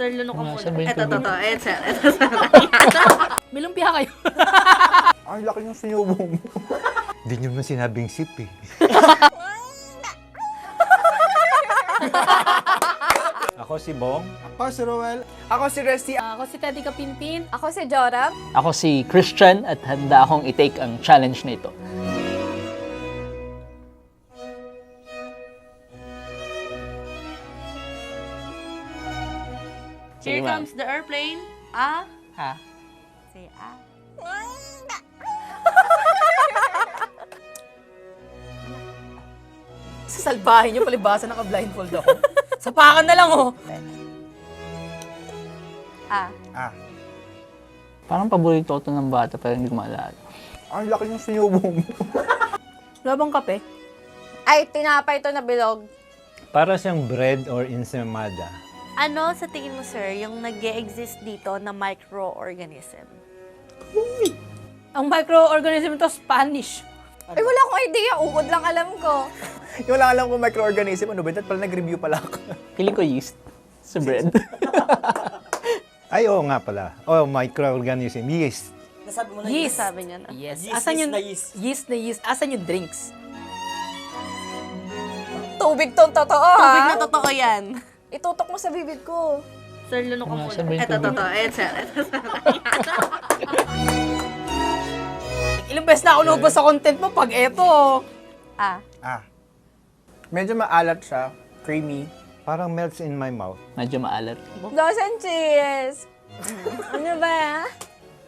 Sir, lunok ka Wala, muna. ito, ba? ito. Ito, sir. Ito, sir. May lumpia kayo. Ay, laki yung sinubo mo. Hindi nyo naman sinabing sip eh. Ako si Bong. Ako si Roel. Ako si Resty. Ako si Teddy Kapinpin. Ako si Joram. Ako si Christian at handa akong i-take ang challenge na ito. Sige, Here ma'am. comes the airplane. Ah. Ha? Say ah. Sa salbahin niyo, palibasa naka-blindfold ako. Sapakan na lang, oh. Ah. Ah. Parang paborito ko to ng bata, pero hindi ko maalala. Ay, laki yung sinubo mo. Wala bang kape? Ay, tinapay to na bilog. Para siyang bread or ensaymada. Ano sa tingin mo, sir, yung nag exist dito na microorganism? Ang microorganism to Spanish. Ay, wala akong idea. Ukod lang alam ko. yung lang alam ko microorganism, ano ba? Dapat pala nag-review pala ako. Feeling ko yeast sa bread. Ay, oo nga pala. Oh, microorganism. Yeast. Nasabi mo na yeast. Sabi niya na. Yes. Yeast, Asan yeast yung na yeast. Yeast na yeast. Asan yung drinks? Tubig tong totoo, Tubig ha? na totoo yan. Itutok mo sa bibig ko. Sir, lunok ka Wala, muna. sabihin Ito, ko ito, ba? ito. Sir. Ito, sir. Ilang beses na ako lumabas sa content mo pag eto. Ah. Ah. Medyo maalat siya. Creamy. Parang melts in my mouth. Medyo maalat. Dosen cheese. ano ba?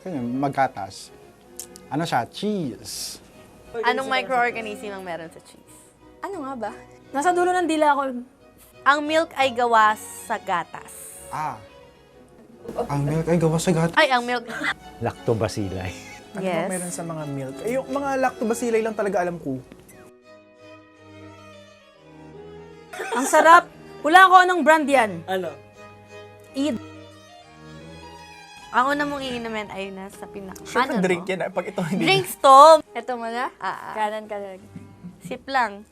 Kanya, magkatas. Ano siya? Cheese. Anong microorganism ang meron sa cheese? Ano nga ba? Nasa dulo ng dila ko. Ang milk ay gawa sa gatas. Ah. Ang milk ay gawa sa gat. Ay, ang milk. Lactobacilli. Ano Yes. ba meron sa mga milk? Eh, yung mga lactobacilli lang talaga alam ko. Ang sarap. Wala ko anong brand yan. Ano? Eid. Ang una mong iinumin ay nasa pinaka. Sure, Ano drink to? yan. ah, Pag ito hindi. Drinks to. Ito mo na? Ah, ah. Kanan ka lang. Sip lang.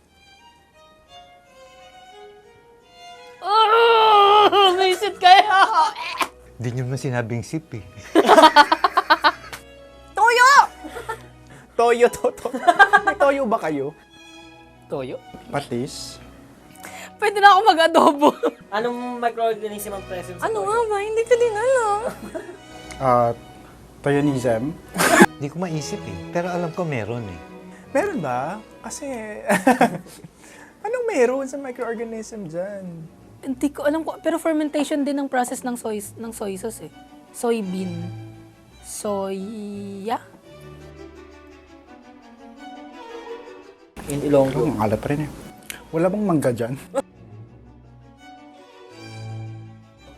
Hindi nyo naman sinabing sip eh. Tuyo! Toyo, to, to. May toyo ba kayo? Toyo. Patis. Pwede na ako mag-adobo. Anong microorganism ang present sa Ano toyo? nga ba? Hindi ko din alam. Ah, toyonism. Hindi ko maisip eh. Pero alam ko meron eh. Meron ba? Kasi, anong meron sa microorganism dyan? Hindi ko alam ko. Pero fermentation din ang process ng soy, ng soy sauce eh. Soybean. Soya? In Ilonggo. Ang alat pa rin eh. Wala bang mangga dyan?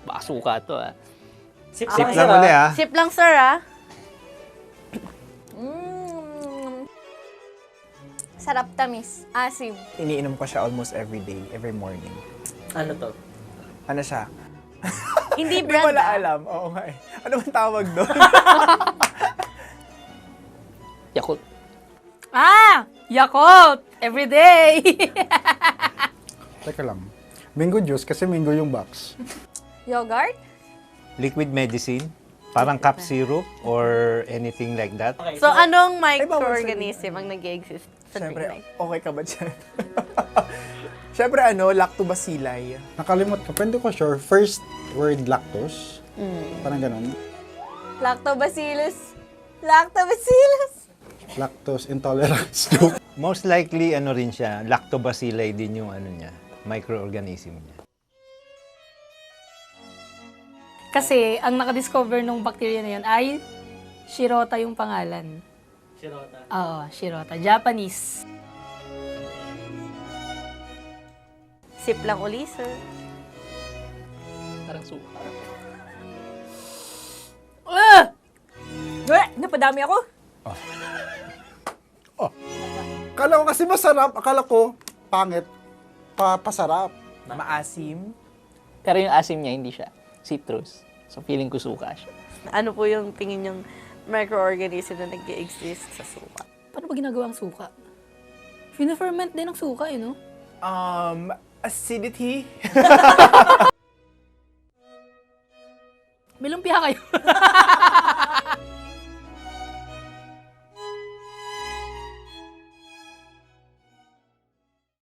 Baka suka to ah. Sip, Sip sip lang uli ah. Sip lang, sir, ah. Mm. Sarap tamis. Asim. Iniinom ko siya almost every day, every morning. Ano to? Ano siya? Hindi Hindi brand, wala ah. alam. Oo nga eh. Ano bang tawag doon? Yakult. Ah! Yakult! Every day! Teka lang. Mango juice kasi mango yung box. Yogurt? Liquid medicine. Parang cup syrup or anything like that. Okay, So, anong microorganism ang nag-exist sa Siyempre, drink? okay ka ba dyan? Siyempre ano, lactobacilli. Nakalimot ka. Pwede ko sure. First word lactose. Parang ganun. Lactobacillus. Lactobacillus. Lactose intolerance. Joke. Most likely, ano rin siya, lactobacilli din yung ano niya, microorganism niya. Kasi ang nakadiscover ng bacteria na yun ay Shirota yung pangalan. Shirota. Oo, Shirota. Japanese. Sip lang uli, sir. Parang suka. Ah! Eh, napadami ako. Akala ko kasi masarap. Akala ko pangit. Pa pasarap. Maasim. Pero yung asim niya, hindi siya. Citrus. So feeling ko suka siya. Ano po yung tingin yung microorganism na nag-exist sa suka? Paano ba ginagawa ang suka? Fina-ferment din ang suka, eh, no? Um, acidity. May lumpia kayo.